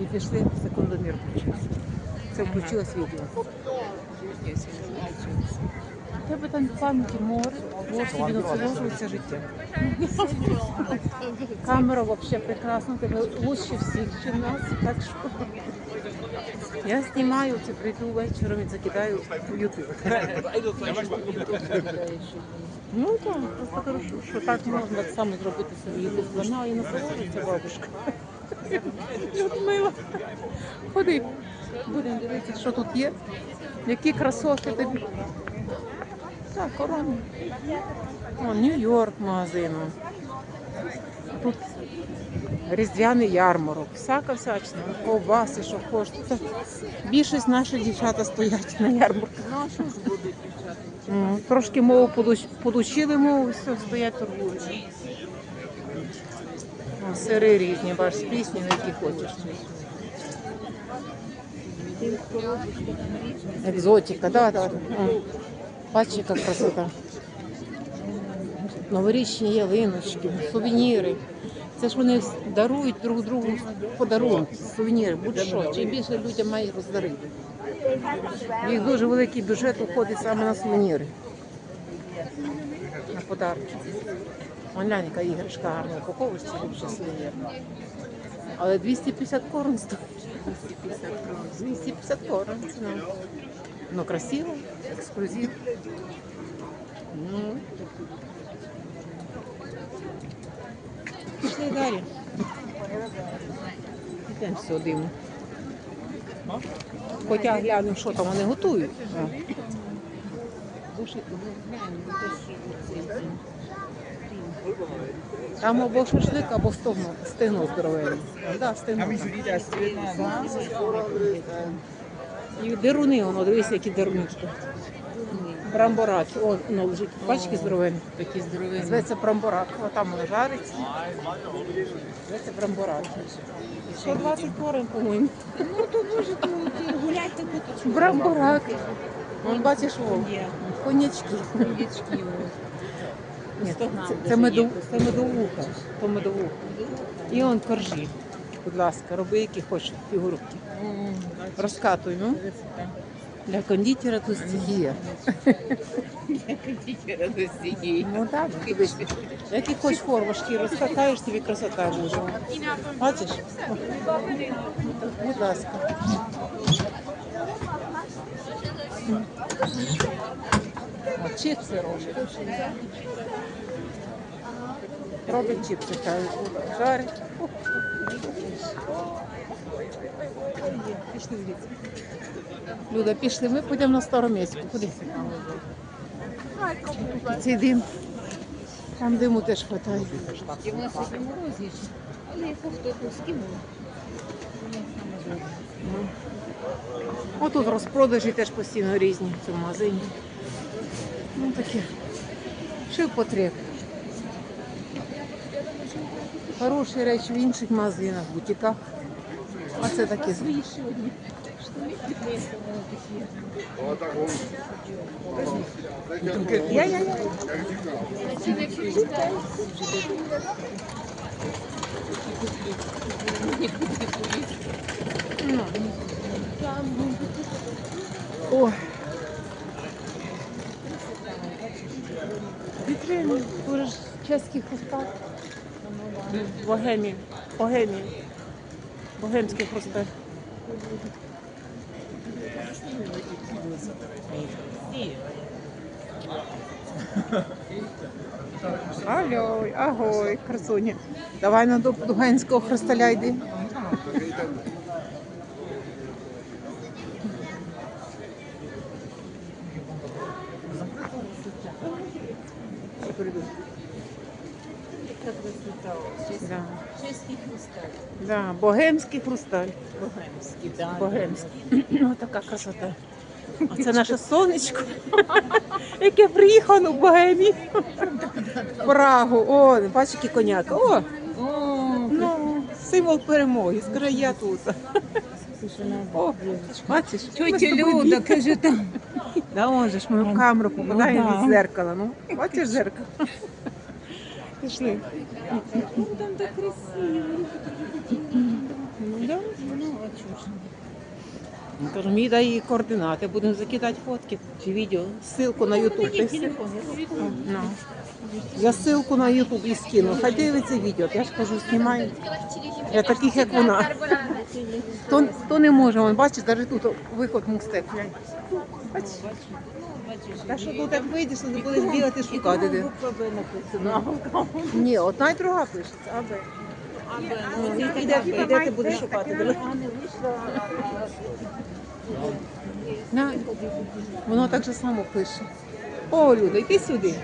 І пішли, секундомір включився. Це включилось відео. Тебе там пам'яті море, ось тобі насолоджується життя. Камера взагалі прекрасна, тебе лучше всіх чи нас, так що я знімаю це, прийду вечором і закидаю в Ютуб. Ну так, просто кажу, що- так можна так само зробити собі Ютуб канал і насолоджується бабушка. Людмила, ходи, будемо дивитися, що тут є. Які красоти тобі. Так, корона. О, Нью-Йорк магазину. Тут різдвяний ярмарок, всяка всячина, ковбаси, що хочеш. Більшість наших дівчата стоять на ярмарку. Ну а що ж будуть дівчата? Трошки мову подучили мову, все, стоять торгують. Сири різні, бач, з пісні, які хочеш. Екзотика, да, да. М. Бачиш, яка красота. Новорічні ялиночки, сувеніри. Це ж вони дарують друг другу подарунки, сувеніри, будь-що. Чим більше людям має роздарити. Їх дуже великий бюджет уходить саме на сувеніри. На подарки. Глянь, іграшка гарна упаковочці, сувенір. Але 250 корон стоїть. 250 крон. 250 корон. Ну, ну красиво, ексклюзив. Ну. Пішли далі. Йдемо сюди. Хоча глянемо, що там вони готують. А. Боже, ну глянь, ну те, що оцей він. Там або шашлик, або стогно, стегно здоровенне. Да, стегно. І деруни, воно, дивись, які дерунички. Брамборак, о, воно лежить, бачки здоровенні. Такі здоровенні. Зветься брамборак, о, там воно жариться. Зветься брамборак. 120 корень, по-моєму. Ну то боже, то ти гулять таку то? Брамборак. Вон, бачиш, о, Є. конячки. Ні, це, це, меду, це медовуха. То медовуха. І он коржі. Будь ласка, роби які хочеш фігурки. Розкатуй, ну. Для кондитера тут стихія. Ну так, дивись. Які хоч формочки розкатаєш, тобі красота буде. Бачиш? Будь ласка. Чипси роблять. Роблять чипси, кажуть. Жарять. Пішли звідси. Люда, пішли, ми підемо на Староміську. Куди? Цей дим. Там диму теж хватає. І в нас сьогодні морозніше. Але я кофту яку скинула. Отут розпродажі теж постійно різні в цьому магазині. Ну таке. Шив потреб. Хороші речі в інших магазинах, бутіках. А це таке. Свої сьогодні. Я, я, я. Ну. О. Вітрини, дуже ж чеський хрусталь. Богемі. Богемі. Богемський хрусталь. Алло, агой, красуня. Давай на до Дуганського хрусталя йди. Красота. Честь- Да. Чеський хрусталь. Да, богемський хрусталь. Богемський, да. Богемський. Ось така красота. А це наше сонечко, яке приїхало в Богемі. Прагу. О, бачиш, який коняк. О, О, ну, символ перемоги. Скажи, я тут. О, бачиш, з Тетя Люда, каже там. Да, он же ж ми в камеру попадаємо да. від зеркала. Ну, бачиш зеркало? Пішли. Ну там так красиво. Ну, да. Ну, Ну, Кажу, мені дай її координати, будемо закидати фотки чи відео, ссылку на Ютуб. Ну. Я ссылку на Ютуб і скину. Хай дивиться відео. Я ж кажу, знімаю. Я таких, як вона. Хто, хто не може, вон, бачиш, навіть тут виход мустек. глянь. Бачиш? Та що тут як вийдеш, то будеш бігати шукати де. Б. Ні, одна й друга пишеться. Ну, і Іде, іде, ти будеш шукати. де. А не вийшла. На. Воно так же само пише. О, Люда, йди сюди.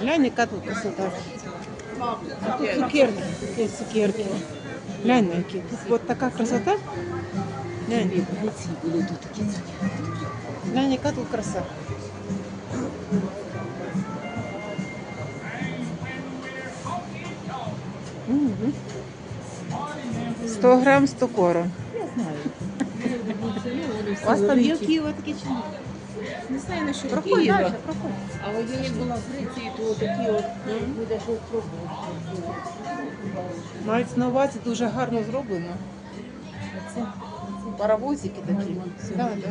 Глянь, яка тут красота. Тут цукерки, є цукерки. Глянь, на які. Тут от така красота. Глянь, Ці глянь, яка тут краса. 100 грам 100 корон. Я знаю. У вас там є Києва такі чи ні? Не знаю, на що Проходь Києва. проходь. А от я як була в Греції, то такі от буде щось пробувати. Мають на увазі дуже гарно зроблено. Це Паровозики такі. Да, да.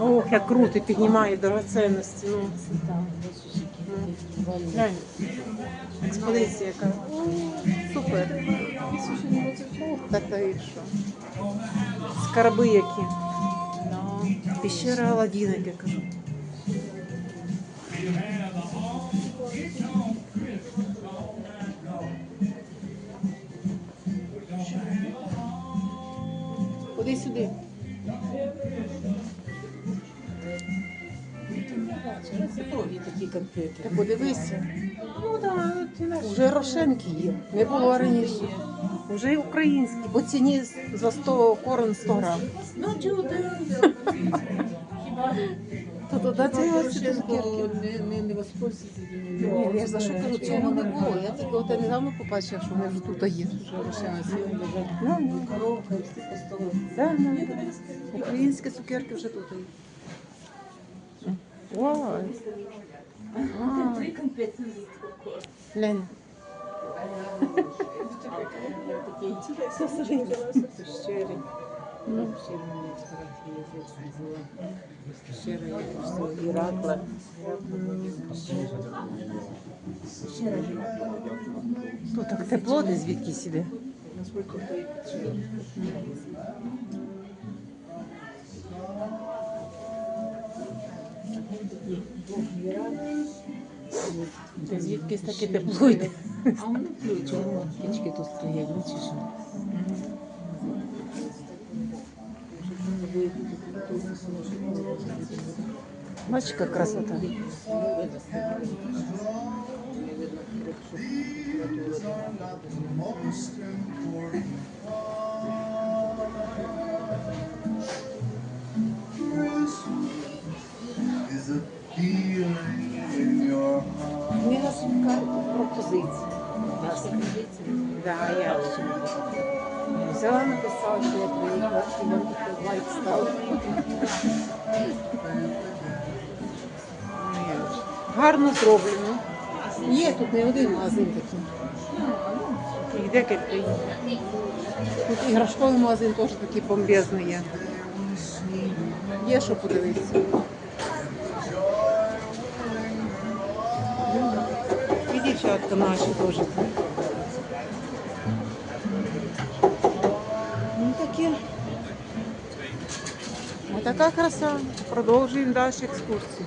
Ох, як круто піднімає дорогоцінності. Ну, глянь. Експедиція яка. Супер. Ох, та і що. Скарби які. Ну, Піщера Аладдіна, я кажу. Ходи сюди. Цифрові такі конфети. Ти подивися. Ну так. Вже рошенки є. Не було раніше. Вже й українські. По ціні за 100 корон 100 грам. Ну, чудо. То туди ось ці не, не, не воспользується. Ні, я за що кажу, цього не було. Я тільки от недавно побачила, що вони вже тут є. Ну, ну. Коровка і всі по столу. Да, ну. Українські цукерки вже тут є. Вау. Три конфети. Глянь. Такі інтересні. Щирі. Ну. Щиро Іракла. Щиро. Тут так тепло десь звідки сіде. Звідкись таке тепло йде. А воно кічки тут стоять, бачиш? що? Щоб воно буде Бачиш, яка красота. Лайк. Гарно зроблено. Є тут не один магазин такий. Їх декілька є. Тут іграшковий магазин теж такий бомбезний є. Є що подивитися. І дівчатка наші теж. Ну таке. Отака краса. Продовжуємо далі екскурсію.